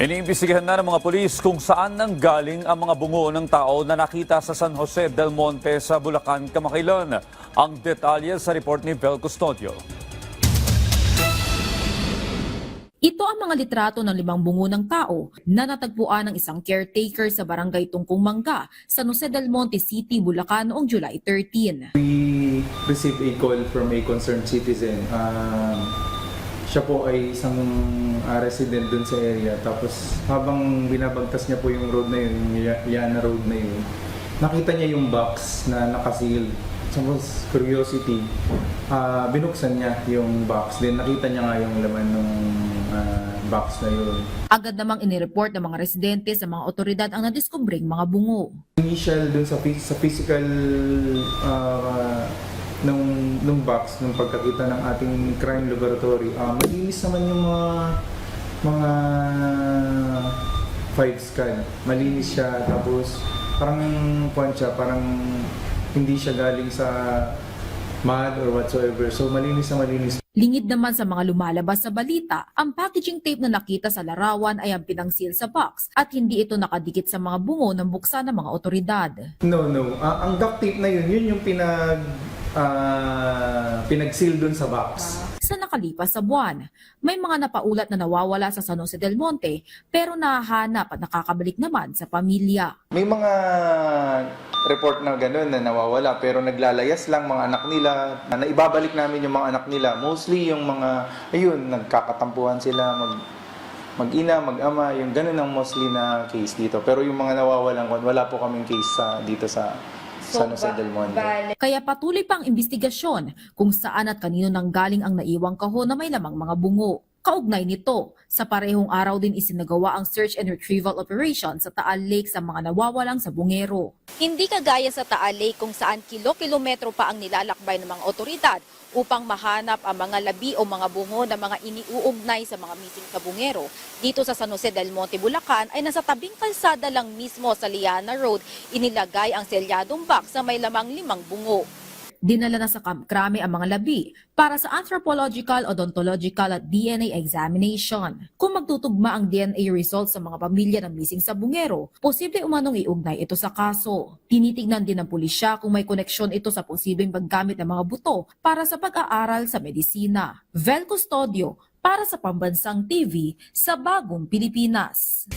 Iniimbestigahan na ng mga pulis kung saan nanggaling ang mga bungo ng tao na nakita sa San Jose del Monte sa Bulacan kamakailan. Ang detalye sa report ni Bel Custodio. Ito ang mga litrato ng limang bungo ng tao na natagpuan ng isang caretaker sa barangay Tungkong Mangga, San Jose del Monte City, Bulacan noong July 13. We received a call from a concerned citizen. Um, siya po ay isang uh, resident dun sa area. Tapos habang binabagtas niya po yung road na yun, yung Ya- Yana Road na yun, nakita niya yung box na nakaseal. Tapos curiosity, ah, binuksan niya yung box. Then nakita niya nga yung laman ng box na yun. Agad namang inireport ng mga residente sa mga otoridad ang nadiskubring mga bungo. initial dun sa, sa physical uh, nung box, nung pagkakita ng ating crime laboratory, ah malinis naman yung mga mga five scan. Malinis siya, tapos parang kwan siya, parang hindi siya galing sa mud or whatsoever. So malinis na malinis Lingid naman sa mga lumalabas sa balita, ang packaging tape na nakita sa larawan ay ang pinangsil sa box at hindi ito nakadikit sa mga bungo ng buksan ng mga otoridad. No, no. Ah, ang duct tape na yun, yun yung pinag ah, pinag-seal dun sa box. Sa nakalipas sa buwan, may mga napaulat na nawawala sa San Jose del Monte pero nahahanap at nakakabalik naman sa pamilya. May mga report na gano'n na nawawala pero naglalayas lang mga anak nila na naibabalik namin yung mga anak nila. Mostly yung mga, ayun, nagkakatampuhan sila, mag, mag-ina, mag-ama, yung gano'n ang mostly na case dito. Pero yung mga nawawalan, wala po kaming case sa, dito sa San Jose del Monte. Kaya patuloy pang investigasyon kung saan at kanino nanggaling ang naiwang kahon na may lamang mga bungo. Kaugnay nito, sa parehong araw din isinagawa ang search and retrieval operation sa Taal Lake sa mga nawawalang sa bungero. Hindi kagaya sa Taal Lake kung saan kilo-kilometro pa ang nilalakbay ng mga otoridad upang mahanap ang mga labi o mga bungo na mga iniuugnay sa mga missing sa bungero. Dito sa San Jose del Monte, Bulacan ay nasa tabing kalsada lang mismo sa Liana Road inilagay ang selyadong box na may lamang limang bungo. Dinala na sa Crame ang mga labi para sa anthropological, odontological at DNA examination. Kung magtutugma ang DNA results sa mga pamilya ng missing sa bungero, posible umanong iugnay ito sa kaso. Tinitignan din ng pulisya kung may koneksyon ito sa posibleng paggamit ng mga buto para sa pag-aaral sa medisina. Vel Custodio para sa Pambansang TV sa Bagong Pilipinas.